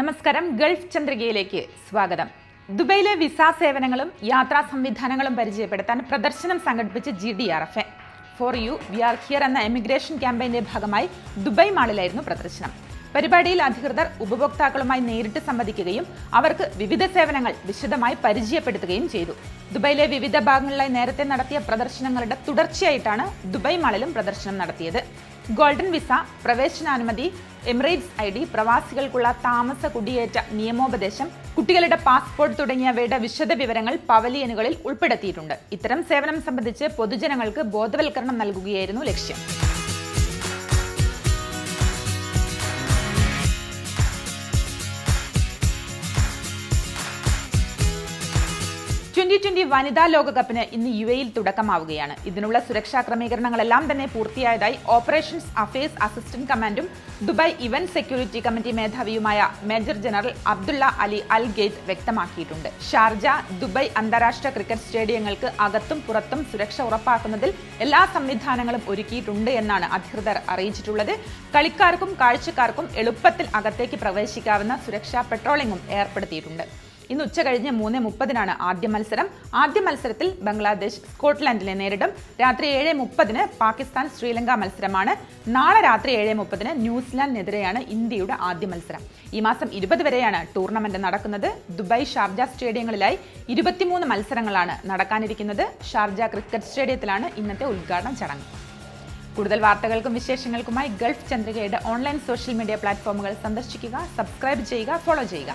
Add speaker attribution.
Speaker 1: നമസ്കാരം ഗൾഫ് ചന്ദ്രികയിലേക്ക് സ്വാഗതം. ദുബൈയിലെ വിസ സേവനങ്ങളും യാത്രാ സംവിധാനങ്ങളും പരിചയപ്പെടുത്താൻ പ്രദർശനം സംഘടിപ്പിച്ച G D R F A. For you we are here എന്ന എമിഗ്രേഷൻ ക്യാമ്പയിന്റെ ഭാഗമായി ദുബൈ മാളിലായിരുന്നു പ്രദർശനം. പരിപാടിയിൽ അധികൃതർ ഉപഭോക്താക്കളുമായി നേരിട്ട് സംവദിക്കുകയും അവർക്ക് വിവിധ സേവനങ്ങൾ വിശദമായി പരിചയപ്പെടുത്തുകയും ചെയ്തു. ദുബൈയിലെ വിവിധ ഭാഗങ്ങളിലായി നേരത്തെ നടത്തിയ പ്രദർശനങ്ങളുടെ തുടർച്ചയായിട്ടാണ് ദുബൈ മാളിലും പ്രദർശനം നടത്തിയത്. ഗോൾഡൻ വിസ പ്രവേശനാനുമതി എമിറേറ്റ്സ് ഐ ഡി പ്രവാസികൾക്കുള്ള താമസ കുടിയേറ്റ നിയമോപദേശം കുട്ടികളുടെ പാസ്പോർട്ട് തുടങ്ങിയവയുടെ വിശദ വിവരങ്ങൾ പവലിയനുകളിൽ ഉൾപ്പെടുത്തിയിട്ടുണ്ട്. ഇത്തരം സേവനം സംബന്ധിച്ച് പൊതുജനങ്ങൾക്ക് ബോധവൽക്കരണം നൽകുകയായിരുന്നു ലക്ഷ്യം. ട്വന്റി ട്വന്റി വനിതാ ലോകകപ്പിന് ഇന്ന് യു എയിൽ തുടക്കമാവുകയാണ്. ഇതിനുള്ള സുരക്ഷാ ക്രമീകരണങ്ങളെല്ലാം തന്നെ പൂർത്തിയായതായി ഓപ്പറേഷൻസ് അഫയേഴ്സ് അസിസ്റ്റന്റ് കമാൻഡും Dubai event security committee മേധാവിയുമായ major general Abdullah Ali Al Geith വ്യക്തമാക്കിയിട്ടുണ്ട്. ഷാർജ ദുബായ് അന്താരാഷ്ട്ര ക്രിക്കറ്റ് സ്റ്റേഡിയങ്ങൾക്ക് അകത്തും പുറത്തും സുരക്ഷ ഉറപ്പാക്കുന്നതിൽ എല്ലാ സംവിധാനങ്ങളും ഒരുക്കിയിട്ടുണ്ട് എന്നാണ് അധികൃതർ അറിയിച്ചിട്ടുള്ളത്. കളിക്കാർക്കും കാഴ്ചക്കാർക്കും എളുപ്പത്തിൽ അകത്തേക്ക് പ്രവേശിക്കാവുന്ന സുരക്ഷാ പെട്രോളിംഗും ഏർപ്പെടുത്തിയിട്ടുണ്ട്. ഇന്ന് ഉച്ച കഴിഞ്ഞ് മൂന്ന് മുപ്പതിനാണ് ആദ്യ മത്സരം. ആദ്യ മത്സരത്തിൽ ബംഗ്ലാദേശ് സ്കോട്ട്ലാൻഡിനെ നേരിടും. രാത്രി ഏഴ് മുപ്പതിന് പാകിസ്ഥാൻ ശ്രീലങ്ക മത്സരമാണ്. നാളെ രാത്രി ഏഴ് മുപ്പതിന് ന്യൂസിലാൻഡിനെതിരെയാണ് ഇന്ത്യയുടെ ആദ്യ മത്സരം. ഈ മാസം ഇരുപത് വരെയാണ് ടൂർണമെന്റ് നടക്കുന്നത്. ദുബായ് ഷാർജ സ്റ്റേഡിയങ്ങളിലായി ഇരുപത്തിമൂന്ന് മത്സരങ്ങളാണ് നടക്കാനിരിക്കുന്നത്. ഷാർജ ക്രിക്കറ്റ് സ്റ്റേഡിയത്തിലാണ് ഇന്നത്തെ ഉദ്ഘാടന ചടങ്ങ്. കൂടുതൽ വാർത്തകൾക്കും വിശേഷങ്ങൾക്കുമായി ഗൾഫ് ചന്ദ്രികയുടെ ഓൺലൈൻ സോഷ്യൽ മീഡിയ പ്ലാറ്റ്ഫോമുകൾ സന്ദർശിക്കുക സബ്സ്ക്രൈബ് ചെയ്യുക ഫോളോ ചെയ്യുക.